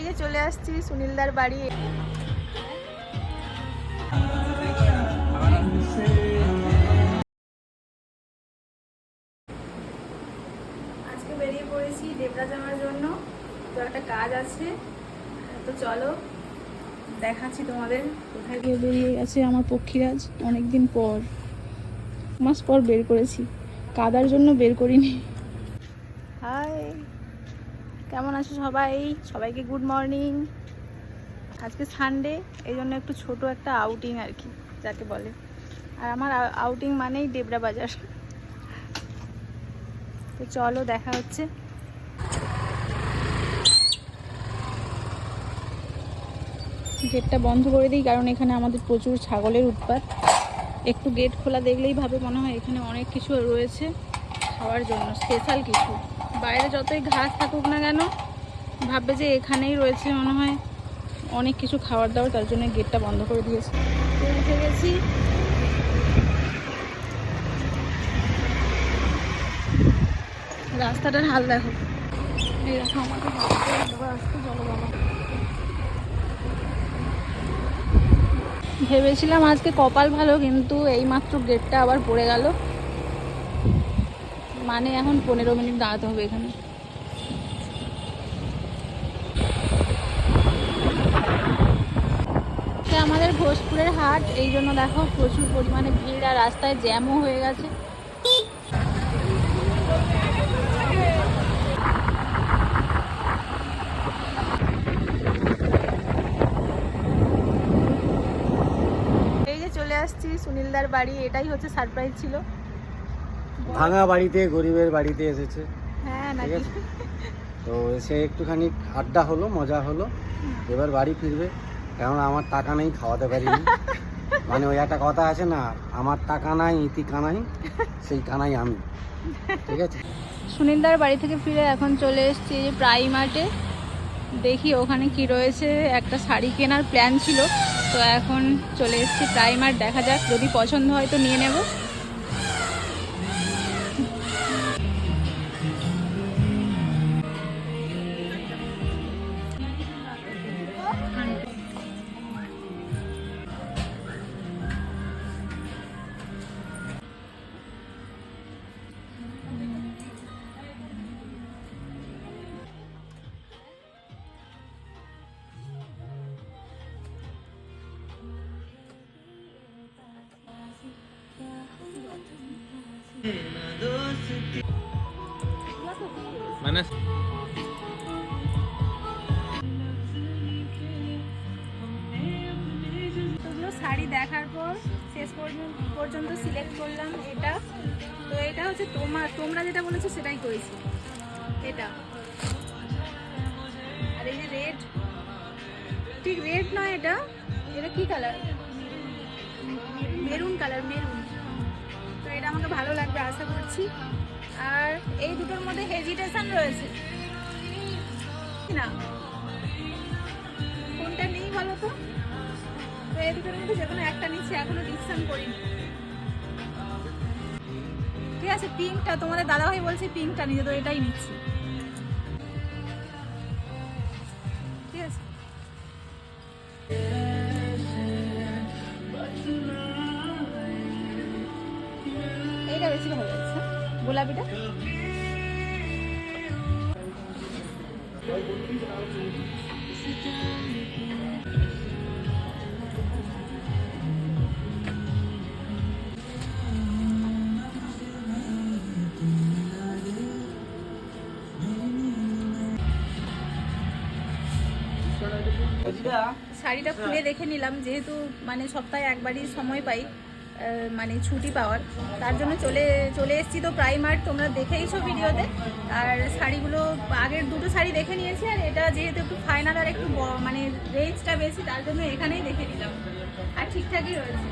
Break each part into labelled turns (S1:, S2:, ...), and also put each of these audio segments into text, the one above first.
S1: এই যে চলে আসছি সুনীলদার বাড়ি। আজকে বেরিয়ে পড়েছি দেবরা যাওয়ার জন্য। তো একটা কাজ আছে। তো চলো দেখাচ্ছি তোমাদের কোথায় গিয়ে বেরিয়ে গেছে আমার পক্ষীরাজ অনেকদিন পর। মাস পর বের করেছি। কাদার জন্য বের করিনি। হাই কেমন আছো সবাই? সবাইকে গুড মর্নিং আজকে সানডে এই জন্য একটু ছোট একটা আউটিং আর কি, যাকে বলে। আর আমার আউটিং মানেই ডেবরা বাজার তো চলো দেখা হচ্ছে। গেটটা বন্ধ করে দিই, কারণ এখানে আমাদের প্রচুর ছাগলের উৎপাত। একটু গেট খোলা দেখলেই ভাবে মনে হয় এখানে অনেক কিছু রয়েছে খাওয়ার জন্য স্পেশাল কিছু। বাইরে যতই ঘাস থাকুক না কেন, ভাববে যে এখানেই রয়েছে মনে হয় অনেক কিছু খাবার দাবার তার জন্য গেটটা বন্ধ করে দিয়েছে। উঠে গেছি। রাস্তাটার হাল দেখো। এই ভেবেছিলাম আজকে কপাল ভালো, কিন্তু এইমাত্র গেটটা আবার পড়ে গেল। মানে এখন পনেরো মিনিট দাঁড়াতে হবে এখানে। আমাদের ঘোষপুরের হাট, এই জন্য দেখো প্রচুর পরিমাণে ভিড় আর রাস্তায় জ্যামও হয়ে গেছে। এই যে চলে আসছি সুনীলদার বাড়ি, এটাই হচ্ছে সারপ্রাইজ ছিল।
S2: ভাঙা বাড়িতে গরিবের বাড়িতে এসেছে।
S1: হ্যাঁ
S2: ঠিক আছে? তো এসে একটুখানি আড্ডা হলো মজা হলো। এবার বাড়ি ফিরবে। কারণ আমার টাকা নেই খাওয়াতে পারিনি। মানে ওই একটা কথা আছে না আমার টাকা নাই ইতি কানাই সেই কানাই আমি। ঠিক আছে?
S1: সুনীলদার বাড়ি থেকে ফিরে এখন চলে এসেছি যে প্রাইমার্টে। দেখি ওখানে কি রয়েছে। একটা শাড়ি কেনার প্ল্যান ছিল। তো এখন চলে এসেছি প্রাইমার্ট দেখা যাক যদি পছন্দ হয় তো নিয়ে নেব।
S3: মানে
S1: শাড়ি দেখার পর শেষ পর্যন্ত সিলেক্ট করলাম এটা। তো এটা হচ্ছে তোমার তোমরা যেটা বলেছ সেটাই করেছি। এটা। আর এই যে রেড ঠিক রেড নয় এটা। এটা কি কালার মেরুন কালার মেরুন। আমাকে ভালো লাগবে, আশা করছি। আর এই দুটোর মধ্যে হেজিটেশন রয়েছে। না। কোনটা নেই বলো তো? এই দুটোর মধ্যে যে কোনো একটা নিচ্ছি, এখনও ডিসিশন করিনি। ঠিক আছে, পিঙ্কটা, তোমাদের দাদাভাই বলছে পিঙ্কটা নিতে, তো এটাই নিচ্ছি। এইটা বেশি ভালো লাগছে। গোলাপিটা? শাড়িটা খুলে দেখে নিলাম যেহেতু মানে সপ্তাহে একবারই সময় পাই। মানে ছুটি পাওয়ার। তার জন্য চলে চলে এসেছি তো প্রাইমার্ট তোমরা দেখেইছো ভিডিওতে। আর শাড়িগুলো আগের দুটো শাড়ি দেখে নিয়েছি আর এটা যেহেতু একটু ফাইনাল আর একটু ব- মানে রেঞ্জটা বেশি তার জন্য এখানেই দেখে নিলাম। আর ঠিকঠাকই রয়েছে।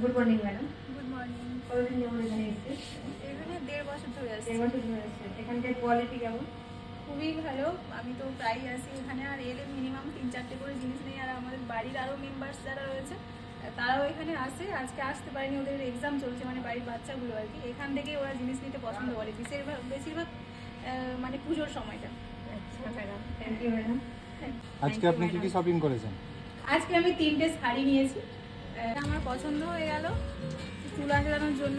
S4: Good morning madam
S1: good morning
S4: কতদিন যেমন এখানে এসছে
S1: এখানে দেড় বছর ধরে আসছি
S4: দেড় বছর ধরে এখানকার কোয়ালিটি কেমন?
S1: খুবই ভালো। আমি তো প্রায় আসি এখানে আর এলে মিনিমাম তিন চারটে করে জিনিস নেই। আর আমাদের বাড়ির আরও মেম্বার্স যারা রয়েছে তারাও এখানে আসে। আজকে আসতে পারেনি ওদের এক্সাম চলছে মানে বাড়ির বাচ্চাগুলো আর কি। এখান থেকে ওরা জিনিস নিতে পছন্দ করে। বেশিরভাগ বেশিরভাগ মানে পুজোর সময়টা।
S4: থ্যাংক ইউ ম্যাডাম
S3: আজকে আপনি কি কি শপিং করেছেন?
S1: আজকে আমি তিনটে শাড়ি নিয়েছি। এটা আমার পছন্দ হয়ে গেল চুল আঁচড়ানোর জন্য।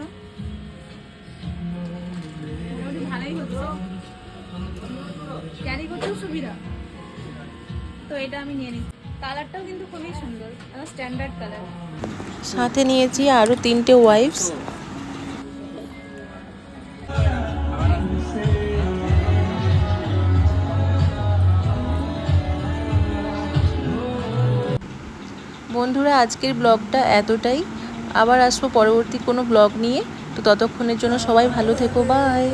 S1: ভালোই হচ্ছে। ক্যারি করতেও সুবিধা। তো এটা আমি নিয়ে নিচ্ছি। কালারটাও কিন্তু খুবই সুন্দর। স্ট্যান্ডার্ড কালার
S5: সাথে নিয়েছি আরও তিনটে ওয়াইফস বন্ধুরা, আজকের ব্লগটা এতটাই। আবার আসব পরবর্তী কোনো ব্লগ নিয়ে। তো ততক্ষণের জন্য সবাই ভালো থেকো। বাই